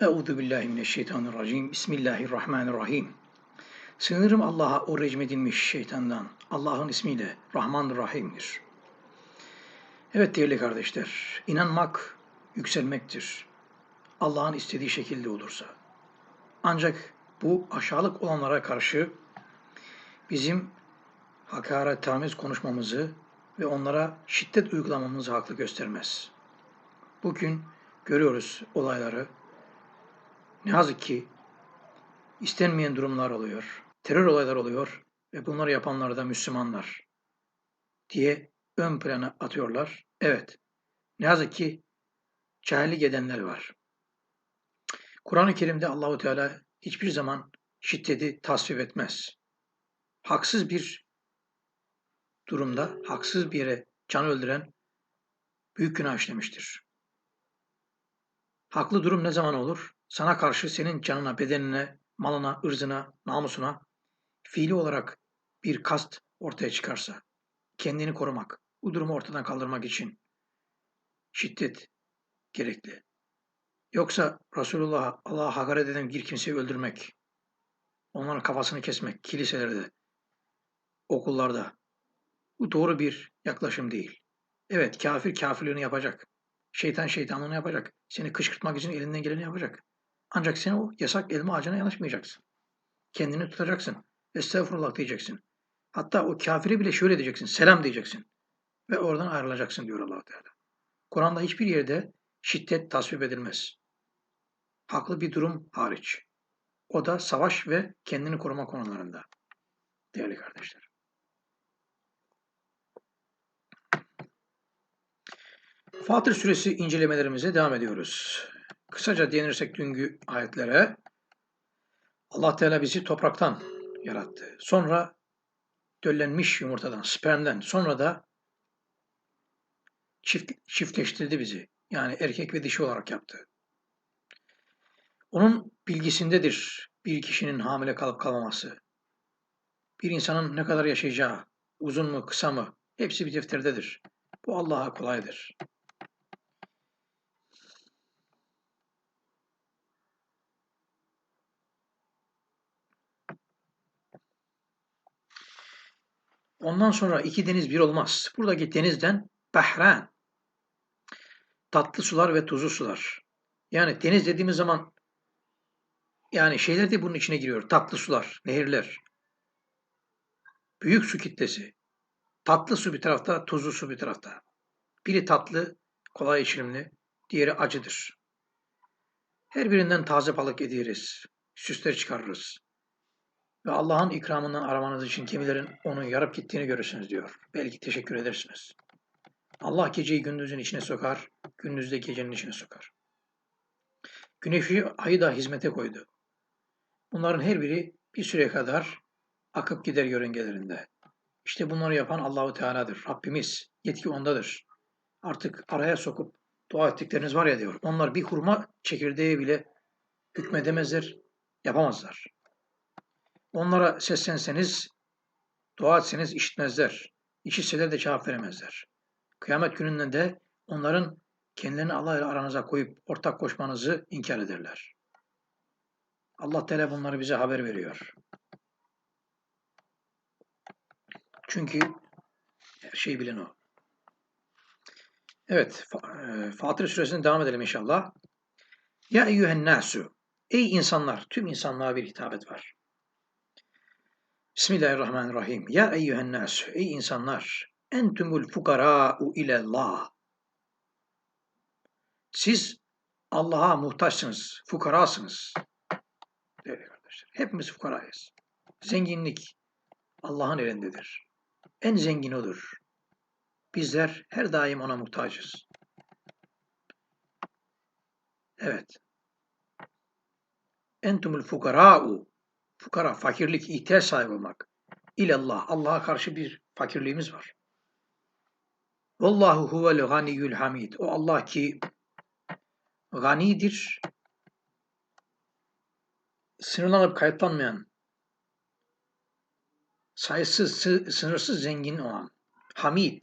Euzu billahi mineşşeytanirracim. Bismillahirrahmanirrahim. Sığınırım Allah'a o recmedilmiş şeytandan. Allah'ın ismiyle Rahman Rahim'dir. Evet değerli kardeşler, inanmak yükselmektir. Allah'ın istediği şekilde olursa. Ancak bu aşağılık olanlara karşı bizim hakaret tamiz konuşmamızı ve onlara şiddet uygulamamızı haklı göstermez. Bugün görüyoruz olayları, ne yazık ki istenmeyen durumlar oluyor, terör olaylar oluyor ve bunları yapanlar da Müslümanlar diye ön plana atıyorlar. Evet, ne yazık ki cahillik edenler var. Kur'an-ı Kerim'de Allahu Teala hiçbir zaman şiddeti tasvip etmez. Haksız bir durumda, haksız bir yere can öldüren büyük günah işlemiştir. Haklı durum ne zaman olur? Sana karşı senin canına, bedenine, malına, ırzına, namusuna fiili olarak bir kast ortaya çıkarsa, kendini korumak, bu durumu ortadan kaldırmak için şiddet gerekli. Yoksa Resulullah Allah'a hakaret eden bir kimseyi öldürmek, onların kafasını kesmek, kiliselerde, okullarda, bu doğru bir yaklaşım değil. Evet, kafir kafirliğini yapacak. Şeytan şeytanlığını yapacak. Seni kışkırtmak için elinden geleni yapacak. Ancak sen o yasak elma ağacına yanaşmayacaksın. Kendini tutacaksın. Estağfurullah diyeceksin. Hatta o kafire bile şöyle diyeceksin. Selam diyeceksin. Ve oradan ayrılacaksın diyor allah Teala. Kur'an'da hiçbir yerde şiddet tasvip edilmez. Haklı bir durum hariç. O da savaş ve kendini koruma konularında. Değerli kardeşler. Fatır suresi incelemelerimize devam ediyoruz. Kısaca değinirsek dünkü ayetlere Allah Teala bizi topraktan yarattı. Sonra döllenmiş yumurtadan, spermden sonra da çift, çiftleştirdi bizi. Yani erkek ve dişi olarak yaptı. Onun bilgisindedir bir kişinin hamile kalıp kalmaması. Bir insanın ne kadar yaşayacağı, uzun mu kısa mı hepsi bir defterdedir. Bu Allah'a kolaydır. Ondan sonra iki deniz bir olmaz. Buradaki denizden Bahran. Tatlı sular ve tuzlu sular. Yani deniz dediğimiz zaman yani şeyler de bunun içine giriyor. Tatlı sular, nehirler. Büyük su kitlesi. Tatlı su bir tarafta, tuzlu su bir tarafta. Biri tatlı, kolay içilimli, diğeri acıdır. Her birinden taze balık yediğiriz. Süsler çıkarırız. Ve Allah'ın ikramından aramanız için kimilerin onu yarıp gittiğini görürsünüz diyor. Belki teşekkür edersiniz. Allah geceyi gündüzün içine sokar, gündüzde gecenin içine sokar. Güneşi, ayı da hizmete koydu. Bunların her biri bir süre kadar akıp gider yörüngelerinde. İşte bunları yapan Allahu Teala'dır. Rabbimiz. Yetki ondadır. Artık araya sokup dua ettikleriniz var ya diyor. Onlar bir hurma çekirdeği bile hükmedemezler, yapamazlar. Onlara seslenseniz, dua etseniz işitmezler. İşitseler de cevap veremezler. Kıyamet gününde de onların kendilerini Allah ile aranıza koyup ortak koşmanızı inkar ederler. Allah Teala bunları bize haber veriyor. Çünkü her şeyi bilen o. Evet, e, Fatır suresine devam edelim inşallah. Ya eyyühen nasu. Ey insanlar, tüm insanlığa bir hitabet var. Bismillahirrahmanirrahim. Ya eyyühen nas, ey insanlar, entumul fukara'u ilallah. Siz Allah'a muhtaçsınız, fukarasınız. Değerli kardeşler, hepimiz fukarayız. Zenginlik Allah'ın elindedir. En zengin odur. Bizler her daim ona muhtacız. Evet. Entumul fukara'u fukara, fakirlik, ihtiyaç sahibi olmak. İlallah, Allah'a karşı bir fakirliğimiz var. Vallahu huvel ganiyyul hamid. O Allah ki ganidir, sınırlanıp kayıtlanmayan, sayısız, sınırsız zengin olan, hamid,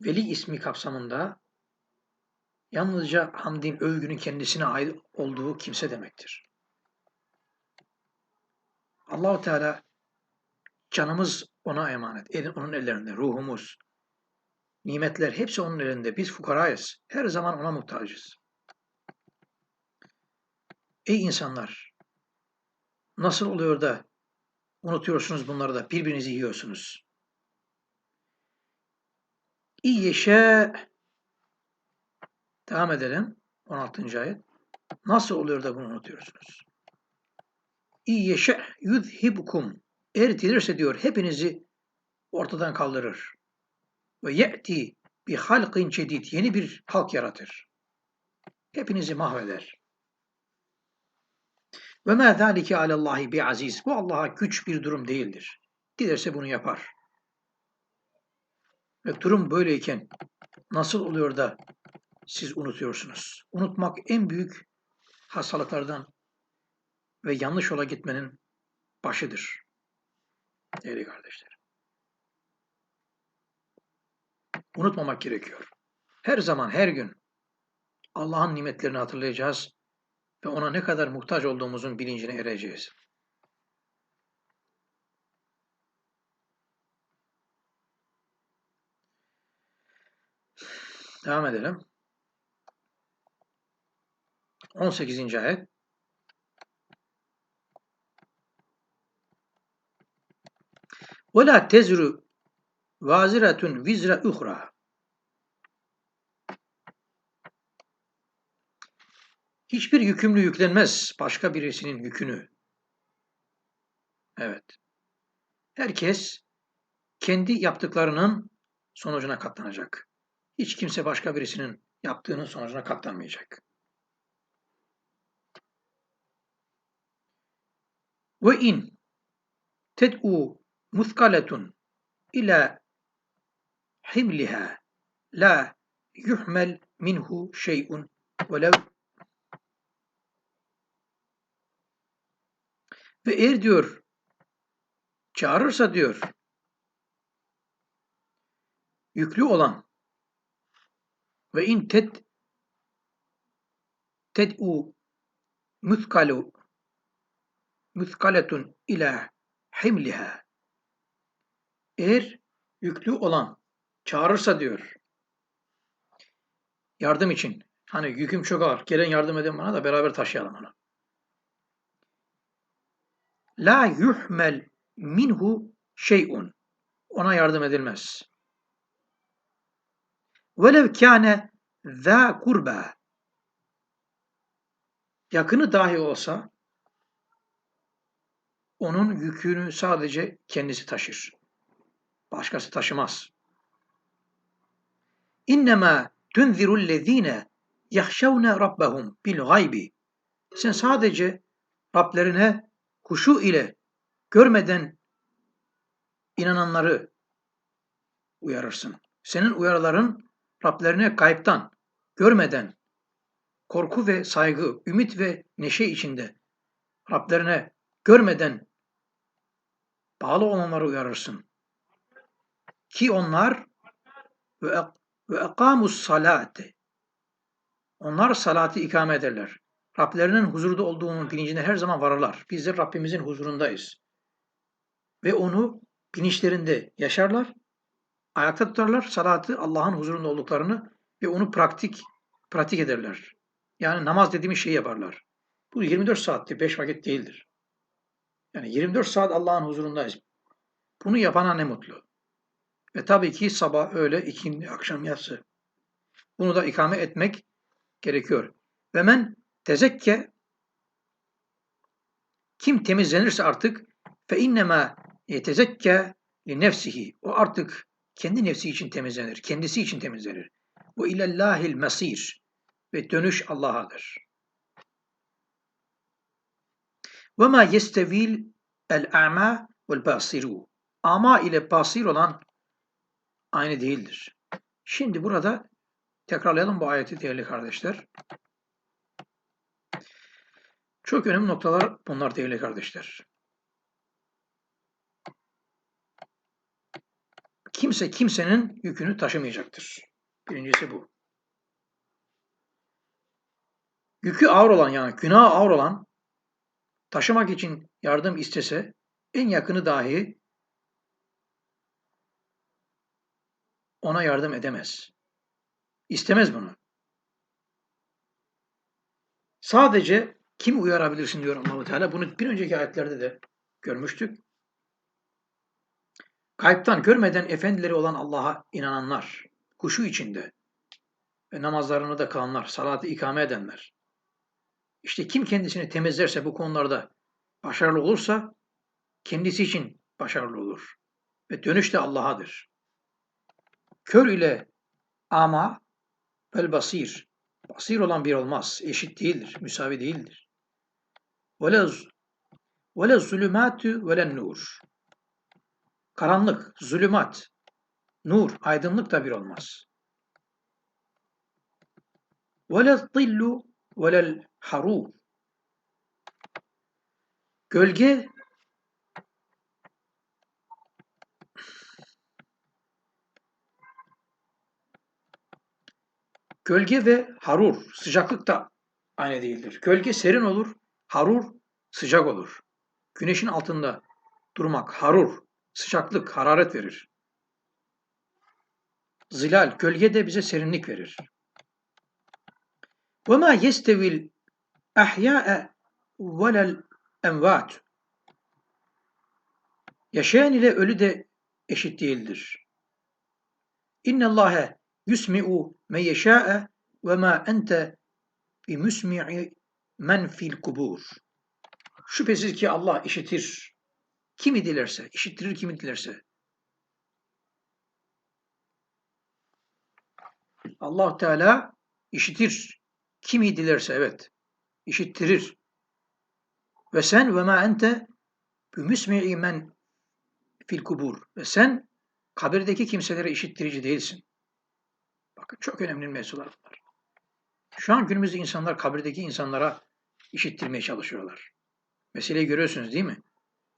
veli ismi kapsamında yalnızca hamdin, övgünün kendisine ait olduğu kimse demektir. Allahu Teala canımız ona emanet, onun ellerinde, ruhumuz, nimetler hepsi onun elinde. Biz fukarayız. Her zaman ona muhtacız. Ey insanlar! Nasıl oluyor da unutuyorsunuz bunları da birbirinizi yiyorsunuz? İyyeşe devam edelim. 16. ayet. Nasıl oluyor da bunu unutuyorsunuz? İyyeşe yudhibukum eğer dilirse diyor hepinizi ortadan kaldırır. Ve ye'ti bi halqin cedid yeni bir halk yaratır. Hepinizi mahveder. Ve mâ zâlike alallâhi bi aziz. Bu Allah'a güç bir durum değildir. Dilerse bunu yapar. Ve durum böyleyken nasıl oluyor da siz unutuyorsunuz? Unutmak en büyük hastalıklardan ve yanlış yola gitmenin başıdır. Değerli kardeşler. Unutmamak gerekiyor. Her zaman, her gün Allah'ın nimetlerini hatırlayacağız ve ona ne kadar muhtaç olduğumuzun bilincine ereceğiz. Devam edelim. 18. ayet. Ve la tezru vaziratun vizra uhra. Hiçbir yükümlü yüklenmez başka birisinin yükünü. Evet. Herkes kendi yaptıklarının sonucuna katlanacak. Hiç kimse başka birisinin yaptığının sonucuna katlanmayacak. Ve in ted'u muskaletun ila himliha la yuhmel minhu şey'un velev. Ve eğer diyor çağırırsa diyor yüklü olan ve in ted ted'u muskalu muskaletun ila himliha eğer yüklü olan çağırırsa diyor yardım için hani yüküm çok ağır gelen yardım edin bana da beraber taşıyalım onu. La yuhmel minhu şey'un ona yardım edilmez. Velev kâne zâ kurba yakını dahi olsa onun yükünü sadece kendisi taşır. Başkası taşımaz. İnnemâ tunzirullezîne yahşavne rabbahum bil gaybi. Sen sadece Rablerine kuşu ile görmeden inananları uyarırsın. Senin uyarıların Rablerine kayıptan, görmeden, korku ve saygı, ümit ve neşe içinde Rablerine görmeden bağlı olanları uyarırsın. Ki onlar ve ekamus salate onlar salatı ikame ederler. Rablerinin huzurda olduğunun bilincine her zaman varırlar. Bizler Rabbimizin huzurundayız. Ve onu bilinçlerinde yaşarlar, ayakta tutarlar, salatı Allah'ın huzurunda olduklarını ve onu pratik pratik ederler. Yani namaz dediğimiz şeyi yaparlar. Bu 24 saattir, 5 vakit değildir. Yani 24 saat Allah'ın huzurundayız. Bunu yapana ne mutlu. Ve tabii ki sabah, öğle, ikindi, akşam, yatsı. Bunu da ikame etmek gerekiyor. Ve men tezekke kim temizlenirse artık fe innema yetezekke li nefsihi. O artık kendi nefsi için temizlenir. Kendisi için temizlenir. Ve ilellahil mesir. Ve dönüş Allah'adır. Ve ma yestevil el a'ma vel basiru. Ama ile basir olan aynı değildir. Şimdi burada tekrarlayalım bu ayeti değerli kardeşler. Çok önemli noktalar bunlar değerli kardeşler. Kimse kimsenin yükünü taşımayacaktır. Birincisi bu. yükü ağır olan yani günahı ağır olan taşımak için yardım istese en yakını dahi ona yardım edemez. İstemez bunu. Sadece kim uyarabilirsin diyor allah Teala. Bunu bir önceki ayetlerde de görmüştük. Kayıptan görmeden efendileri olan Allah'a inananlar, kuşu içinde ve namazlarını da kılanlar, salatı ikame edenler. İşte kim kendisini temizlerse bu konularda başarılı olursa kendisi için başarılı olur. Ve dönüş de Allah'adır. Kör ile ama vel basir. Basir olan bir olmaz. Eşit değildir. Müsavi değildir. Vele zulümatü velen nur. Karanlık, zulümat, nur, aydınlık da bir olmaz. Vele zillu velel haruf. Gölge Gölge ve harur, sıcaklık da aynı değildir. Gölge serin olur, harur sıcak olur. Güneşin altında durmak, harur, sıcaklık, hararet verir. Zilal, gölge de bize serinlik verir. وَمَا يَسْتَوِي الْاَحْيَاءَ وَلَا الْاَنْوَاتُ Yaşayan ile ölü de eşit değildir. İnne Allahe yusmi'u men yeşâ'e ve ma ente bi musmi'i men fil kubur. Şüphesiz ki Allah işitir. Kimi dilerse, işittirir kimi dilerse. Allah Teala işitir. Kimi dilerse evet. işittirir. Ve sen ve ma ente bi musmi'i men fil kubur. Ve sen kabirdeki kimselere işittirici değilsin. Bakın çok önemli mevzular bunlar. Şu an günümüzde insanlar kabirdeki insanlara işittirmeye çalışıyorlar. Meseleyi görüyorsunuz değil mi?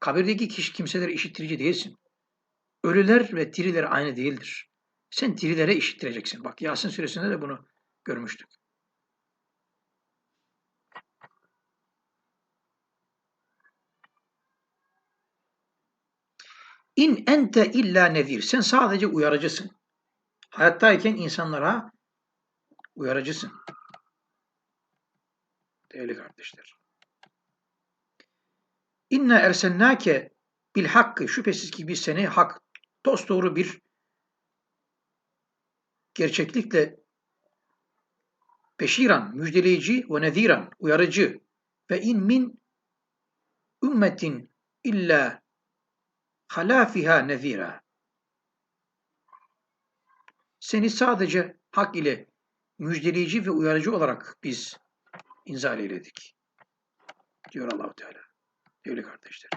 Kabirdeki kişi kimselere işittirici değilsin. Ölüler ve diriler aynı değildir. Sen dirilere işittireceksin. Bak Yasin suresinde de bunu görmüştük. İn ente illa nevir. Sen sadece uyarıcısın. Hayattayken insanlara uyarıcısın. Değerli kardeşler. İnne ersennâke bil hakkı şüphesiz ki biz seni hak, dost doğru bir gerçeklikle peşiran, müjdeleyici ve neziran, uyarıcı ve in min ümmetin illa halafiha nezira. Seni sadece hak ile müjdeleyici ve uyarıcı olarak biz inzal eyledik. Diyor Allahu Teala. Değerli kardeşler.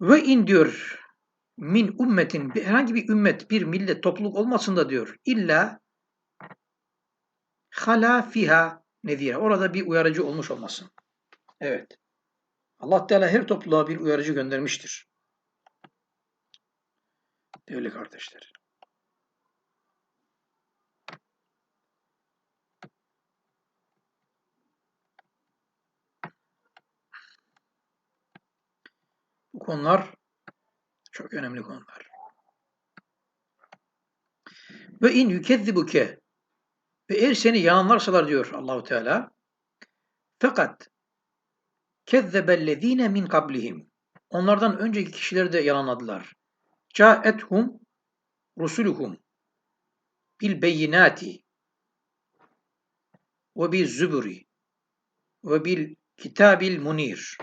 Ve in diyor min ümmetin herhangi bir ümmet, bir millet, topluluk olmasın da diyor. İlla hala fiha nezire. Orada bir uyarıcı olmuş olmasın. Evet. Allah Teala her topluluğa bir uyarıcı göndermiştir. Değerli kardeşler. Bu konular çok önemli konular. Ve in yükezzibuke ve eğer seni yalanlarsalar diyor Allahu Teala fakat kezzebellezine min kablihim onlardan önceki kişileri de yalanladılar. Câethum rusuluhum bil beyinati ve bil züburi ve bil kitabil munir.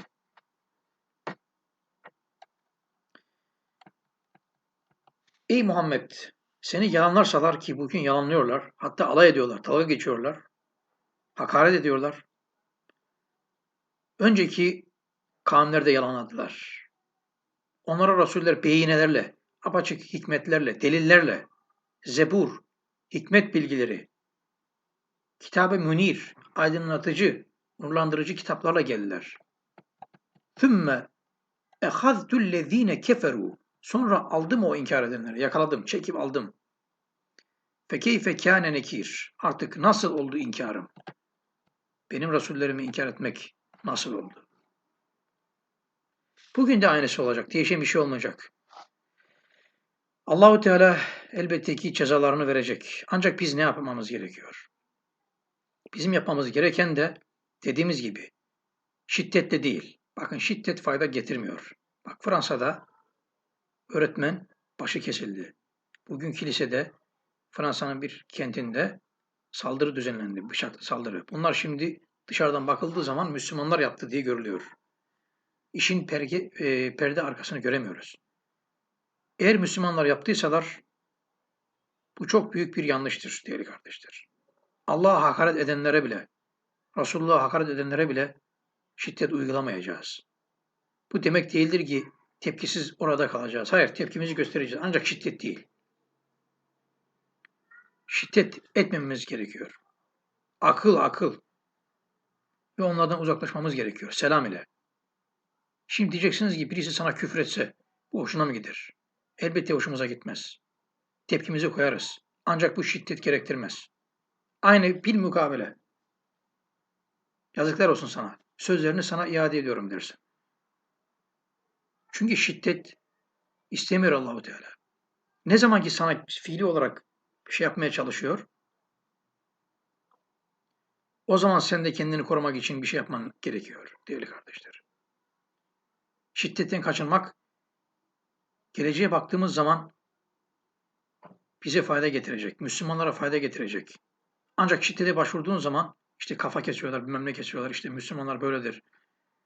Ey Muhammed seni yalanlarsalar ki bugün yalanlıyorlar. Hatta alay ediyorlar, dalga geçiyorlar. Hakaret ediyorlar. Önceki kavimler de yalanladılar. Onlara Rasuller beyinelerle, apaçık hikmetlerle, delillerle, zebur, hikmet bilgileri, kitabı münir, aydınlatıcı, nurlandırıcı kitaplarla geldiler. Thümme ehaztullezine keferu. Sonra aldım o inkar edenleri. Yakaladım, çekip aldım. Fekeyfe kâne nekir. Artık nasıl oldu inkarım? Benim Resullerimi inkar etmek nasıl oldu? Bugün de aynısı olacak. Değişen bir şey olmayacak. Allahu Teala elbette ki cezalarını verecek. Ancak biz ne yapmamız gerekiyor? Bizim yapmamız gereken de dediğimiz gibi şiddetle değil. Bakın şiddet fayda getirmiyor. Bak Fransa'da öğretmen başı kesildi. Bugün kilisede Fransa'nın bir kentinde saldırı düzenlendi. Bıçaklı saldırı. Bunlar şimdi dışarıdan bakıldığı zaman Müslümanlar yaptı diye görülüyor. İşin perge, e, perde arkasını göremiyoruz. Eğer Müslümanlar yaptıysalar bu çok büyük bir yanlıştır değerli kardeşler. Allah'a hakaret edenlere bile, Resulullah'a hakaret edenlere bile şiddet uygulamayacağız. Bu demek değildir ki tepkisiz orada kalacağız. Hayır, tepkimizi göstereceğiz. Ancak şiddet değil. Şiddet etmememiz gerekiyor. Akıl akıl. Ve onlardan uzaklaşmamız gerekiyor. Selam ile. Şimdi diyeceksiniz ki birisi sana küfür etse bu hoşuna mı gider? Elbette hoşumuza gitmez. Tepkimizi koyarız. Ancak bu şiddet gerektirmez. Aynı bil mukabele. Yazıklar olsun sana. Sözlerini sana iade ediyorum dersin. Çünkü şiddet istemiyor Allahu Teala. Ne zaman ki sana fiili olarak bir şey yapmaya çalışıyor, o zaman sen de kendini korumak için bir şey yapman gerekiyor değerli kardeşler. Şiddetten kaçınmak, geleceğe baktığımız zaman bize fayda getirecek, Müslümanlara fayda getirecek. Ancak şiddete başvurduğun zaman işte kafa kesiyorlar, bilmem ne kesiyorlar, işte Müslümanlar böyledir.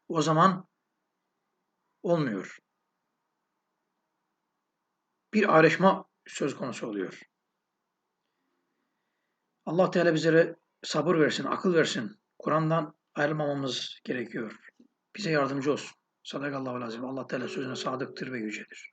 O zaman olmuyor. Bir ayrışma söz konusu oluyor. Allah Teala bizlere sabır versin, akıl versin. Kur'an'dan ayrılmamamız gerekiyor. Bize yardımcı olsun. Sadakallahu lazım. Allah Teala sözüne sadıktır ve yücedir.